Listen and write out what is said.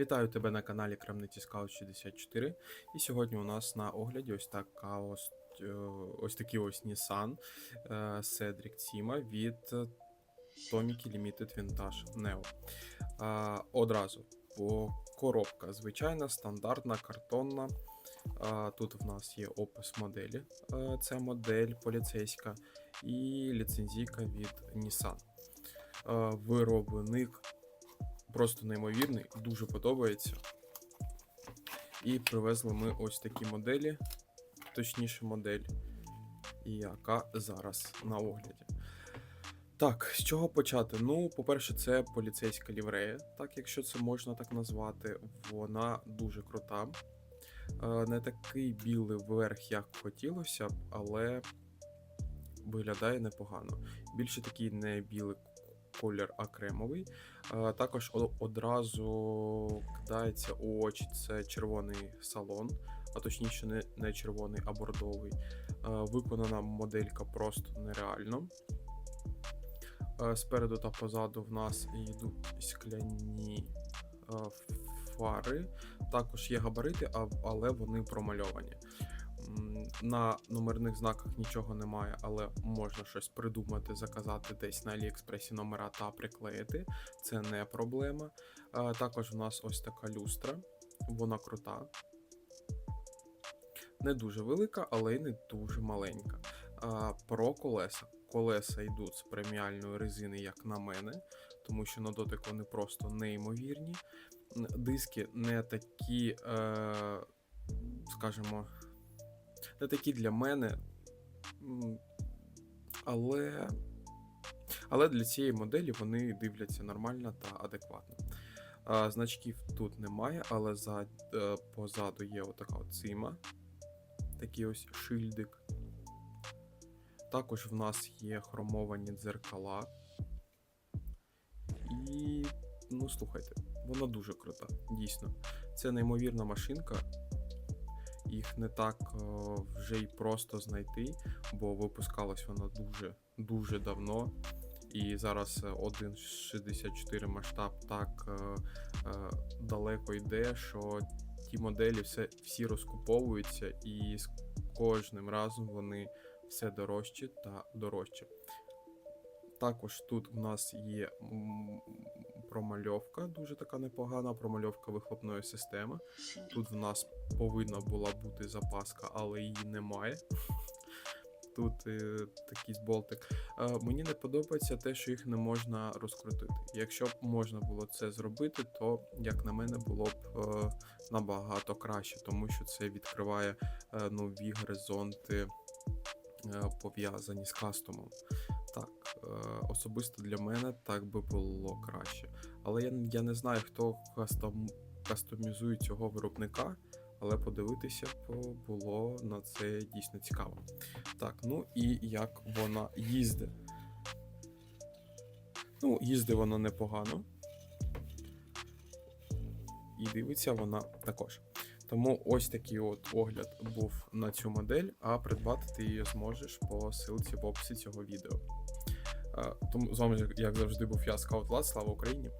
Вітаю тебе на каналі Крамниці Scout 64. І сьогодні у нас на огляді ось така ось, е, ось такий ось Nissan е, Cedric Cima від е, Tomic Limited Vintage Neo. Одразу по коробка звичайна, стандартна, картонна. Тут в нас є опис моделі. Це модель поліцейська і ліцензійка від Nissan. Виробник просто неймовірний, дуже подобається. І привезли ми ось такі моделі, точніше модель, яка зараз на огляді. Так, з чого почати? Ну, по-перше, це поліцейська ліврея, так якщо це можна так назвати. Вона дуже крута. Е, Не такий білий верх, як хотілося б, але виглядає непогано. Більше такий не білий колір, а кремовий. Е, Також одразу кидається у очі це червоний салон, а точніше не, не червоний, а бордовий. Е, Виконана моделька просто нереально. Е, Спереду та позаду в нас йдуть скляні фари. Також є габарити, але вони промальовані. На номерних знаках нічого немає, але можна щось придумати, заказати десь на Аліекспресі номера та приклеїти. Це не проблема. Також у нас ось така люстра, вона крута. Не дуже велика, але й не дуже маленька. Про колеса. Колеса йдуть з преміальної резини, як на мене, тому що на дотик вони просто неймовірні. Диски не такі, е, скажімо, не такі для мене. Але, але для цієї моделі вони дивляться нормально та адекватно. А, значків тут немає, але за, е, позаду є отака от цима, такий ось шильдик. Також в нас є хромовані дзеркала. І, ну слухайте, вона дуже крута, дійсно. Це неймовірна машинка. Їх не так е, вже й просто знайти, бо випускалась вона дуже дуже давно. І зараз е, 1.64 масштаб так е, е, далеко йде, що ті моделі все, всі розкуповуються, і з кожним разом вони все дорожчі та дорожчі. Також тут у нас є промальовка, дуже така непогана промальовка вихлопної системи. Тут в нас повинна була бути запаска, але її немає. Тут е, такий болтик. Е, мені не подобається те, що їх не можна розкрутити. Якщо б можна було це зробити, то, як на мене, було б е, набагато краще, тому що це відкриває е, нові горизонти, е, пов'язані з кастомом. Е, особисто для мене так би було краще. Але я, я не знаю, хто кастом, кастомізує цього виробника, але подивитися було на це дійсно цікаво. Так, ну і як вона їздить. Ну, їздить вона непогано. І дивиться вона також. Тому ось такий от огляд був на цю модель, а придбати ти її зможеш по ссылці в описі цього відео. Е, Тому з вами, як завжди, був я, Скаут Влад. Слава Україні!